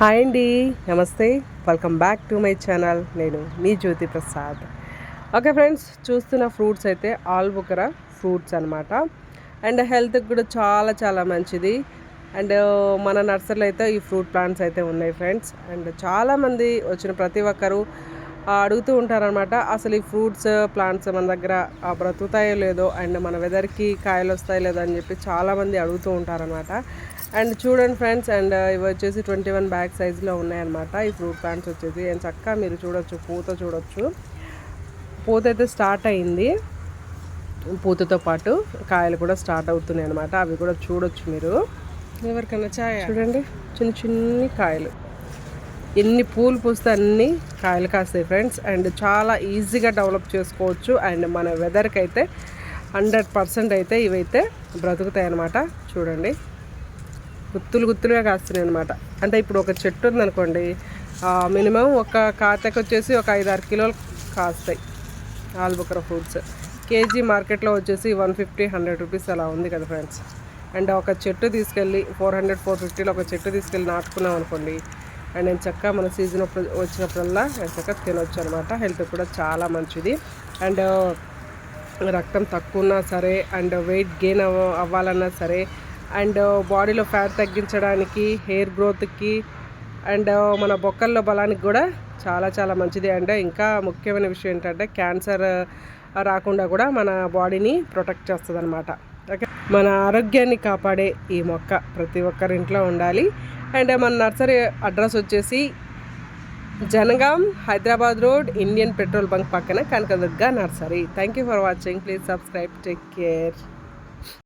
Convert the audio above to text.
Hi అండి నమస్తే. Welcome back to my channel నేను మీ జ్యోతి ప్రసాద్. ఓకే ఫ్రెండ్స్ చూస్తున్న ఫ్రూట్స్ అయితే ఆల్ బుకర ఫ్రూట్స్ అనమాట అండ్ హెల్త్కి కూడా చాలా చాలా మంచిది. అండ్ uh, మన నర్సరీలో అయితే ఈ ఫ్రూట్ ప్లాంట్స్ అయితే ఉన్నాయి ఫ్రెండ్స్ అండ్ చాలామంది వచ్చిన ప్రతి ఒక్కరు అడుగుతూ ఉంటారనమాట అసలు ఈ ఫ్రూట్స్ ప్లాంట్స్ మన దగ్గర బ్రతుకుతాయో లేదో అండ్ మన వెదర్కి కాయలు వస్తాయో లేదో అని చెప్పి చాలామంది అడుగుతూ ఉంటారనమాట అండ్ చూడండి ఫ్రెండ్స్ అండ్ ఇవి వచ్చేసి ట్వంటీ వన్ బ్యాగ్ సైజులో ఉన్నాయన్నమాట. ఈ ఫ్రూట్ ప్లాంట్స్ వచ్చేసి అండ్ చక్కగా మీరు చూడొచ్చు పూత చూడొచ్చు. పూత అయితే స్టార్ట్ అయింది. పూతతో పాటు కాయలు కూడా స్టార్ట్ అవుతున్నాయి అనమాట అవి కూడా చూడొచ్చు మీరు. ఎవరికైనా చాయ్ చూడండి చిన్న చిన్ని కాయలు. ఎన్ని పూలు పూస్తే అన్ని కాయలు కాస్తాయి ఫ్రెండ్స్. అండ్ చాలా ఈజీగా డెవలప్ చేసుకోవచ్చు. అండ్ మన వెదర్కి అయితే హండ్రెడ్ పర్సెంట్ అయితే ఇవైతే బ్రతుకుతాయి అన్నమాట చూడండి. గుత్తులు గుత్తులుగా కాస్తున్నాయి అనమాట అంటే ఇప్పుడు ఒక చెట్టు ఉందనుకోండి మినిమం ఒక కాతకి వచ్చేసి ఒక ఐదు ఆరు కిలోలు కాస్తాయి ఆల్బుకర ఫ్రూట్స్. కేజీ మార్కెట్లో వచ్చేసి వన్ ఫిఫ్టీ హండ్రెడ్ రూపీస్ అలా ఉంది కదా ఫ్రెండ్స్. అండ్ ఒక చెట్టు తీసుకెళ్ళి ఫోర్ హండ్రెడ్ ఫోర్ ఫిఫ్టీలో ఒక చెట్టు తీసుకెళ్ళి నాటుకున్నాం అనుకోండి అండ్ నేను చక్కగా మన సీజన్ వచ్చినప్పుడల్లా నేను చక్కగా తినొచ్చు అనమాట హెల్త్ కూడా చాలా మంచిది. అండ్ రక్తం తక్కువ ఉన్నా సరే అండ్ వెయిట్ గెయిన్ అవ్వ అవ్వాలన్నా సరే అండ్ బాడీలో ఫ్యాట్ తగ్గించడానికి హెయిర్ గ్రోత్కి అండ్ మన బొక్కల్లో బలానికి కూడా చాలా చాలా మంచిది. అండ్ ఇంకా ముఖ్యమైన విషయం ఏంటంటే క్యాన్సర్ రాకుండా కూడా మన బాడీని ప్రొటెక్ట్ చేస్తుంది అనమాట ఓకే? మన ఆరోగ్యాన్ని కాపాడే ఈ మొక్క ప్రతి ఒక్కరి ఇంట్లో ఉండాలి. అండ్ మన నర్సరీ అడ్రస్ వచ్చేసి Jangaon Hyderabad road Indian petrol bunk పక్కన Kanakadurga nursery. Thank you for watching please subscribe take care